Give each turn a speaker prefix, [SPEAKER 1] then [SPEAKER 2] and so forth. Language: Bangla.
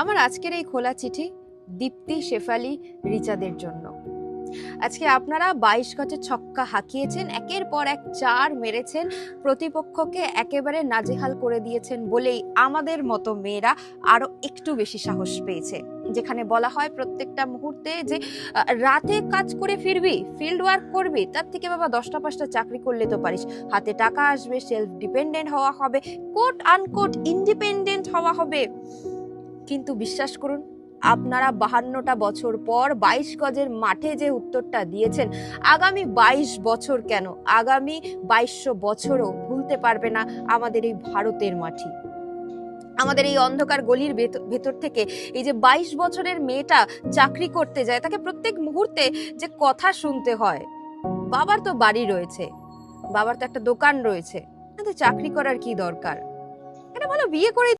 [SPEAKER 1] আমার আজকের এই খোলা চিঠি দীপ্তি, শেফালি, রিচাদের জন্য। আজকে আপনারা বাইশ গজে ছক্কা হাঁকিয়েছেন, একের পর এক চার মেরেছেন, প্রতিপক্ষকে একেবারে নাজেহাল করে দিয়েছেন বলেই আমাদের মতো মেয়েরা আরও একটু বেশি সাহস পেয়েছে। যেখানে বলা হয় প্রত্যেকটা মুহূর্তে যে রাতে কাজ করে ফিরবি, ফিল্ড ওয়ার্ক করবি, তার থেকে বাবা দশটা পাঁচটা চাকরি করলে তো পারিস। হাতে টাকা আসবে সেলফ ডিপেন্ডেন্ট হওয়া হবে কোট আনকোট ইন্ডিপেন্ডেন্ট হওয়া হবে। কিন্তু বিশ্বাস করুন, আপনারা বাহান্নটা বছর পর বাইশ গজের মাঠে যে উত্তরটা দিয়েছেন, আগামী বাইশ বছর কেন? আগামী বাইশশো বছরও ভুলতে পারবে না আমাদের এই ভারতের মাটি। আমাদের এই অন্ধকার গলির ভেত- ভেতর থেকে এই যে বাইশ বছরের মেয়েটা চাকরি করতে যায়, তাকে প্রত্যেক মুহূর্তে যে কথা শুনতে হয়, বাবার তো বাড়ি রয়েছে, বাবার তো একটা দোকান রয়েছে কিন্তু চাকরি করার কি দরকার? এটা ভালো বিয়ে করে